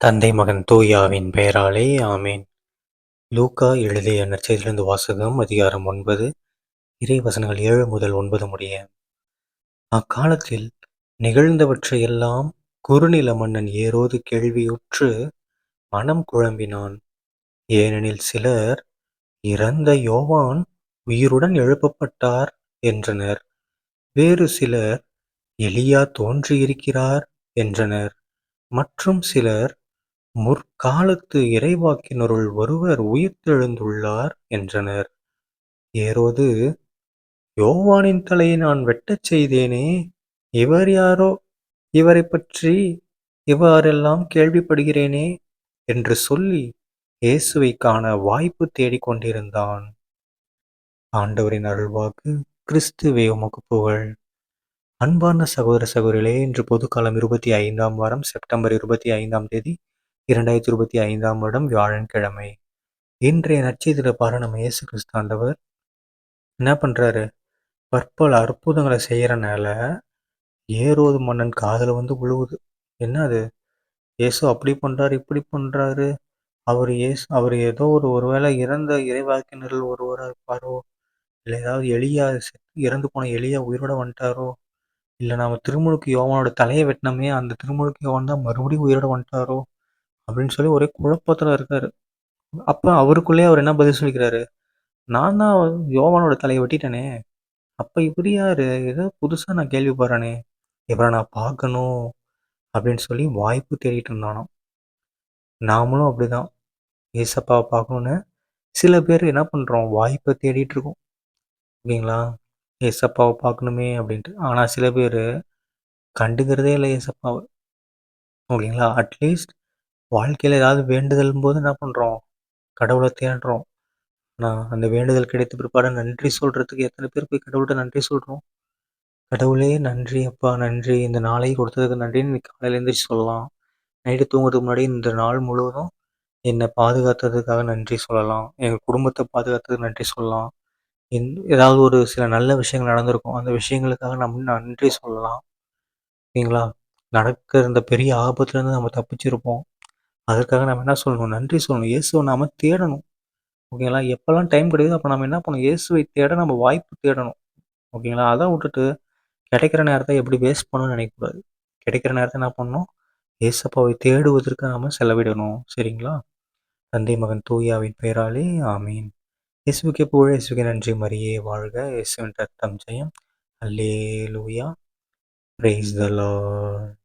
தந்தை மகன் தூயாவின் பெயராலே ஆமேன். லூக்கா எழுதிய நற்செய்திலிருந்து வாசகம் அதிகாரம் ஒன்பது இறைவசனங்கள் ஏழு முதல் ஒன்பது முடிய. அக்காலத்தில் நிகழ்ந்தவற்றையெல்லாம் குறுநில மன்னன் ஏரோது கேள்வியுற்று மனம் குழம்பினான். ஏனெனில் சிலர் இறந்த யோவான் உயிருடன் எழுப்பப்பட்டார் என்றனர். வேறு சிலர் எலியா தோன்றியிருக்கிறார் என்றனர். மற்றும் சிலர் முற்காலத்து இறைவாக்கினருள் ஒருவர் உயிர்த்தெழுந்துள்ளார் என்றனர். ஏரோது யோவானின் தலையை நான் வெட்டச் செய்தேனே இவர் யாரோ இவரைப் பற்றி இவ்வாறெல்லாம் கேள்விப்படுகிறேனே என்று சொல்லி இயேசுவை காண வாய்ப்பு தேடிக் கொண்டிருந்தான். ஆண்டவரின் அருள்வாக்கு கிறிஸ்துவே உமக்கு புகழ் அன்பான சகோதர சகோதரிகளே இன்று பொதுக்காலம் இருபத்தி ஐந்தாம் வாரம் செப்டம்பர் இருபத்தி ஐந்தாம் தேதி இரண்டாயிரத்தி இருபத்தி ஐந்தாம் வருடம் வியாழன்கிழமை இன்றைய நட்சத்திர பாரு நம்ம இயேசு கிறிஸ்தாண்டவர் என்ன பண்ணுறாரு பற்பல அற்புதங்களை செய்கிறனால ஏரோது மன்னன் காதில் வந்து விழுவுது. என்ன அது? இயேசு அப்படி பண்ணுறாரு இப்படி பண்ணுறாரு அவர் இயேசு அவர் ஏதோ ஒரு ஒருவேளை இறந்த இறைவாக்கினர்கள் ஒருவராக இருப்பாரோ? இல்லை ஏதாவது எளியா இறந்து போன எளியா உயிரோட வந்துட்டாரோ? இல்லை நம்ம திருமுழுக்கு யோவனோட தலையை வெட்டினோமே அந்த திருமுழுக்கு யோவன் தான் மறுபடியும் உயிரோட வந்துட்டாரோ? அப்படின்னு சொல்லி ஒரே குழப்பத்தில் இருக்காரு. அப்போ அவருக்குள்ளேயே அவர் என்ன பதில் சொல்லிக்கிறாரு? நான் தான் யோவானோட தலையை வெட்டிட்டேனே. அப்போ இவர் யார்? ஏதோ புதுசாக நான் கேள்விப்படுறேனே. இவரை நான் பார்க்கணும் அப்படின்னு சொல்லி வாய்ப்பு தேடிட்டு இருந்தானோ நாமளும் அப்படிதான். ஏசப்பாவை பார்க்கணுன்னு சில பேர் என்ன பண்ணுறோம் வாய்ப்பை தேடிட்டு இருக்கோம். ஓகேங்களா ஏசப்பாவை பார்க்கணுமே அப்படின்ட்டு. ஆனால் சில பேர் கண்டுக்கிறதே இல்லை ஏசப்பாவை. ஓகேங்களா? அட்லீஸ்ட் வாழ்க்கையில் ஏதாவது வேண்டுதல் போது என்ன பண்ணுறோம் கடவுளை தேடுறோம். நான் அந்த வேண்டுதல் கிடைத்த பிற்பாடு நன்றி சொல்கிறதுக்கு எத்தனை பேர் போய் கடவுள்கிட்ட நன்றி சொல்கிறோம் கடவுளே நன்றி அப்பா நன்றி. இந்த நாளை கொடுத்ததுக்கு நன்றின்னு இன்னைக்கு காலையில் எழுந்திரிச்சு சொல்லலாம். நைட்டு தூங்குறதுக்கு முன்னாடி இந்த நாள் முழுவதும் என்னை பாதுகாத்ததுக்காக நன்றி சொல்லலாம். எங்கள் குடும்பத்தை பாதுகாத்ததுக்கு நன்றி சொல்லலாம். என் ஏதாவது ஒரு சில நல்ல விஷயங்கள் நடந்திருக்கும். அந்த விஷயங்களுக்காக நம்ம நன்றி சொல்லலாம். சரிங்களா? நடக்கிற இந்த பெரிய ஆபத்துலேருந்து நம்ம தப்பிச்சிருப்போம். அதற்காக நம்ம என்ன சொல்லணும்? நன்றி சொல்லணும். இயேசுவை நாம தேடணும். ஓகேங்களா? எப்போல்லாம் டைம் கிடைக்குதோ அப்போ நம்ம என்ன பண்ணணும்? இயேசுவை தேட நம்ம வாய்ப்பு தேடணும். ஓகேங்களா? அதை விட்டுட்டு கிடைக்கிற நேரத்தை எப்படி வேஸ்ட் பண்ணணும்னு நினைக்கக்கூடாது. கிடைக்கிற நேரத்தை என்ன பண்ணணும்? இயேசப்பாவை தேடுவதற்கு நாம செலவிடணும். சரிங்களா? தந்தை மகன் தூயாவின் பெயராலே ஆமீன். இயேசுக்கே புகழ் இயேசுக்கு நன்றி மரியே. வாழ்க இயேசுவின் ரத்தம் ஜெயம். அல்லே லூயா பிரைஸ் த லார்ட்